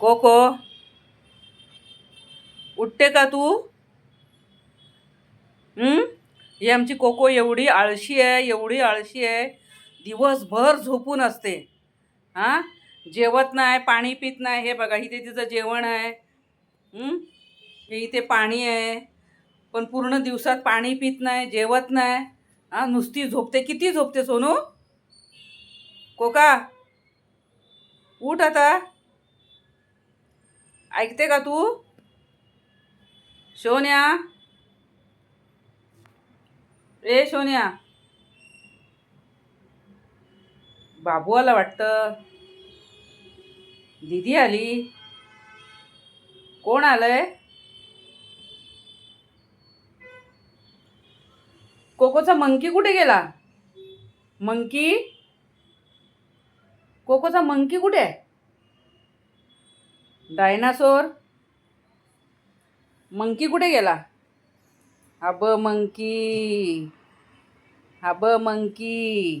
Cocoa उठते का तू? ही आमची कोको एवढी आळशी आहे एवढी आळशी आहे. दिवसभर झोपून असते. हां? जेवत नाही पाणी पित नाही. हे बघा इथे तिचं जेवण आहे. हे इथे पाणी आहे. पण पूर्ण दिवसात पाणी पित नाही जेवत नाही. हां नुसती झोपते. किती झोपते सोनू? कोका उठ आता. ऐकते का तू? सोन्या? ए सोन्या. बाबू आला वाटतं. दीदी आली. कोण आलंय? कोकोचा मंकी कुठे गेला? मंकी? कोकोचा मंकी कुठे? आहे डायनासोर? मंकी कुठे गेला? हब मंकी. हब मंकी.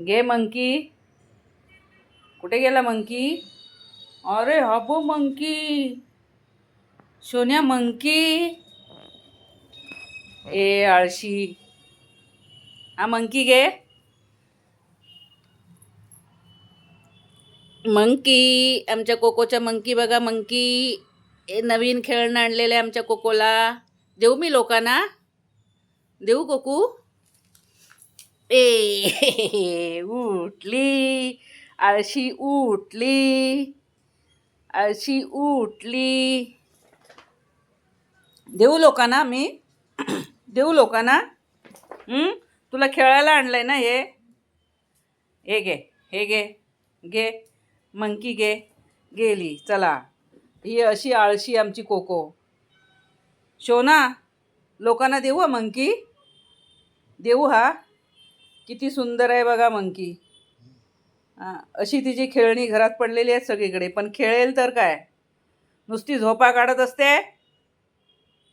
घे मंकी. कुठे गेला मंकी? अरे हब मंकी. सोन्या मंकी. ए आळशी. हा मंकी घे. मंकी आमच्या कोकोच्या मंकी बघा मंकी नवीन खेळणं आणलेलं आहे आमच्या कोकोला. देऊ मी लोकांना? देऊ कोकू? ए उठली. आळशी उठली. आळशी उठली. देऊ लोकांना मी? देऊ लोकांना? तुला खेळायला आणलं आहे ना हे? हे घे हे घे घे. मंकी घे गेली चला. ही अशी आळशी आमची कोको. शोना लोकांना देऊ हा मंकी? देऊ हा? किती सुंदर आहे बघा मंकी. हां अशी तिची खेळणी घरात पडलेली आहेत सगळीकडे पण खेळेल तर काय? नुसती झोपा काढत असते?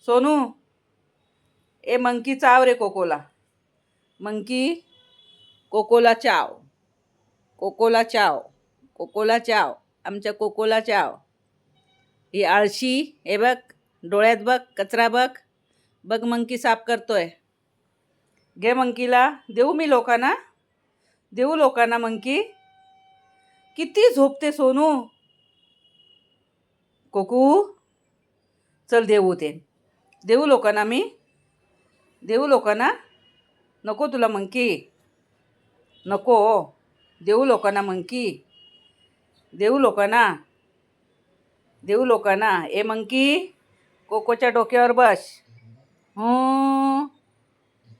सोनू ए मंकी चाव रे कोकोला. मंकी कोकोला चाव. कोकोला चाव. कोकोला चाव आमच्या कोकोला चाव. ही आळशी हे बघ डोळ्यात बघ कचरा बघ. बघ मंकी साफ करतोय. घे मंकीला. देऊ मी लोकांना. देऊ लोकांना मंकी. किती झोपते सोनू. कोकू चल देऊ ते. देऊ लोकांना मी. देऊ लोकांना. नको तुला मंकी. नको. देऊ लोकांना मंकी. देऊ लोकांना. देऊ लोकांना. ए मंकी कोकोच्या डोक्यावर बस. हो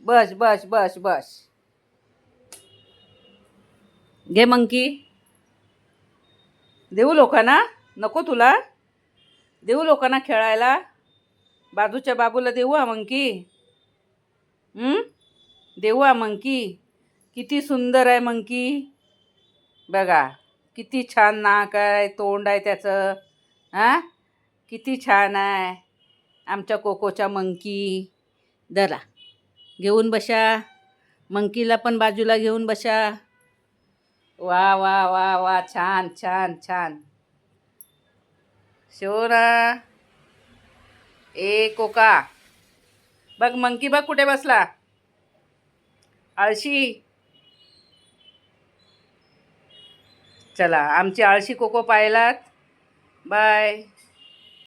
बस बस बस बस. घे मंकी. देऊ लोकांना. नको तुला. देऊ लोकांना खेळायला. बाजूच्या बाबूला देऊ हा मंकी. देऊ हा मंकी. किती सुंदर आहे मंकी. बघा. किती छान नाक आहे तोंड आहे त्याचं हां? किती छान आहे. आमच्या कोकोच्या मंकी. धरा घेऊन बशा मंकीला पण बाजूला घेऊन बशा वा वा वा वा छान छान छान. शोरा. ए कोका. बघ मंकी बघ कुठे बसला. आळशी. चला आमची आळशी कोको पाहिलात. बाय.